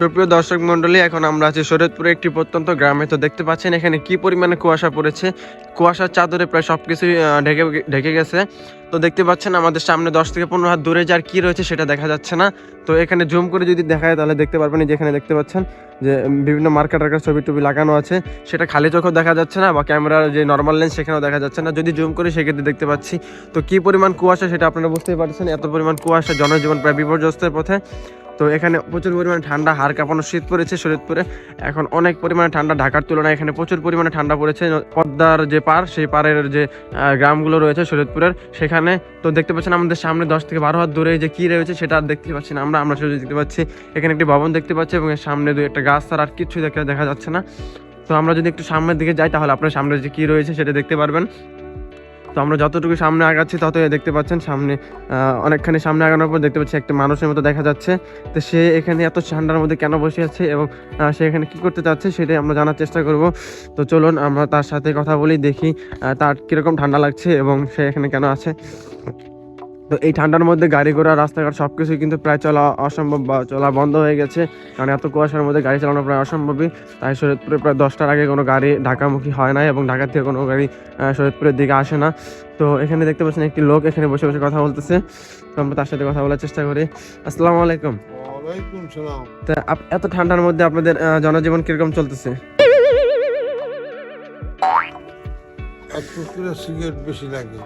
সুপ্রিয় দর্শক মন্ডলী এখন আমরা আছি শরীয়তপুরে একটি প্রত্যন্ত গ্রামে। তো দেখতে পাচ্ছেন এখানে কি পরিমাণে কুয়াশা পড়েছে? কুয়াশার চাদরে প্রায় সব কিছুই ঢেকে ঢেকে গেছে। তো দেখতে পাচ্ছেন আমাদের সামনে দশ থেকে পনেরো হাত দূরে যার কি রয়েছে সেটা দেখা যাচ্ছে না। তো এখানে জুম করে যদি দেখা যায় তাহলে দেখতে পারবেন এই যে এখানে দেখতে পাচ্ছেন যে বিভিন্ন মার্কেট টার্কার ছবি টবি লাগানো আছে। সেটা খালি চোখেও দেখা যাচ্ছে না বা ক্যামেরার যে নর্মাল লেন্স সেখানেও দেখা যাচ্ছে না। যদি জুম করি সেক্ষেত্রে দেখতে পাচ্ছি। তো কি পরিমাণ কুয়াশা সেটা আপনারা বুঝতেই পারছেন। এত পরিমাণ কুয়াশা, জনজীবন প্রায় বিপর্যস্তের পথে। তো এখানে প্রচুর পরিমাণে ঠান্ডা, হাড় কাঁপানো, শীত পড়েছে শরীরপুরে এখন অনেক পরিমাণে ঠান্ডা ঢাকার তুলনায় এখানে প্রচুর পরিমাণে ঠান্ডা পড়েছে। পদ্মার যে পার, সেই পাড়ের যে গ্রামগুলো রয়েছে শরীরপুরের সেখানে তো দেখতে পাচ্ছেন আমাদের সামনে দশ থেকে বারো হাত দূরে যে কি রয়েছে সেটা আর দেখতে পাচ্ছি না আমরা। আমরা শুধু দেখতে পাচ্ছি এখানে একটি ভবন দেখতে পাচ্ছি এবং সামনে দু একটা গাছ ছাড়া আর কিছু দেখা দেখা যাচ্ছে না। তো আমরা যদি একটু সামনের দিকে যাই তাহলে আপনার সামনে যে কি রয়েছে সেটা দেখতে পারবেন। তো আমরা যতটুকু সামনে আগাচ্ছি তত দেখতে পাচ্ছেন সামনে অনেকখানি সামনে আগানোর পর দেখতে পাচ্ছি একটা মানুষের মতো দেখা যাচ্ছে। তো সে এখানে এত ঠান্ডার মধ্যে কেন বসে আছে এবং সে এখানে কী করতে চাচ্ছে সেটাই আমরা জানার চেষ্টা করব। তো চলুন আমরা তার সাথে কথা বলি, দেখি তার কীরকম ঠান্ডা লাগছে এবং সে এখানে কেন আছে। তো এই ঠান্ডার মধ্যে গাড়ি ঘোড়া রাস্তাঘাট সব কিছুই কিন্তু প্রায় চলা অসম্ভব বা চলা বন্ধ হয়ে গেছে। কারণ এত কুয়াশার মধ্যে গাড়ি চালানো প্রায় অসম্ভবই। তাই শরীয়তপুরে প্রায় দশটার আগে কোনো গাড়ি ঢাকামুখী হয় না এবং ঢাকা থেকে কোনো গাড়ি আহ, শরীয়তপুরের দিকে আসে না। তো এখানে দেখতে পাচ্ছেন একটি লোক এখানে বসে বসে কথা বলতেছে। তো আমরা তার সাথে কথা বলার চেষ্টা করি। আসসালামু আলাইকুম। তা এত ঠান্ডার মধ্যে আপনাদের জনজীবন কীরকম চলতেছে? সিগারেট বেশি লাগে।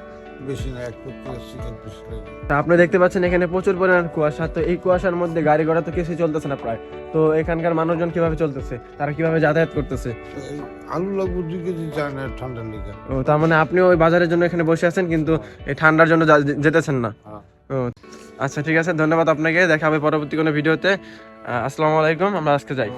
বেশি না এক পুকুরে সিগারেট বেশি লাগে তা আপনি দেখতে পাচ্ছেন এখানে প্রচুর পরিমাণ কুয়াশা। তো এই কুয়াশার মধ্যে গাড়ি ঘোড়া তো কিছুই চলতেছে না প্রায়। তো এখানকার মানুষজন কীভাবে চলতেছে? তারা কীভাবে যাতায়াত করতেছে? এই আলু লাগু দুই কেজি যায় না ঠান্ডার লেগে ও তার মানে আপনি ওই বাজারের জন্য এখানে বসে আছেন কিন্তু এই ঠান্ডার জন্য যা- যেতেছেন না। হ্যাঁ। ও আচ্ছা ঠিক আছে ধন্যবাদ আপনাকে। দেখা হবে পরবর্তী কোনো ভিডিওতে। আহ, আসসালামু আলাইকুম আমরা আজকে যাই।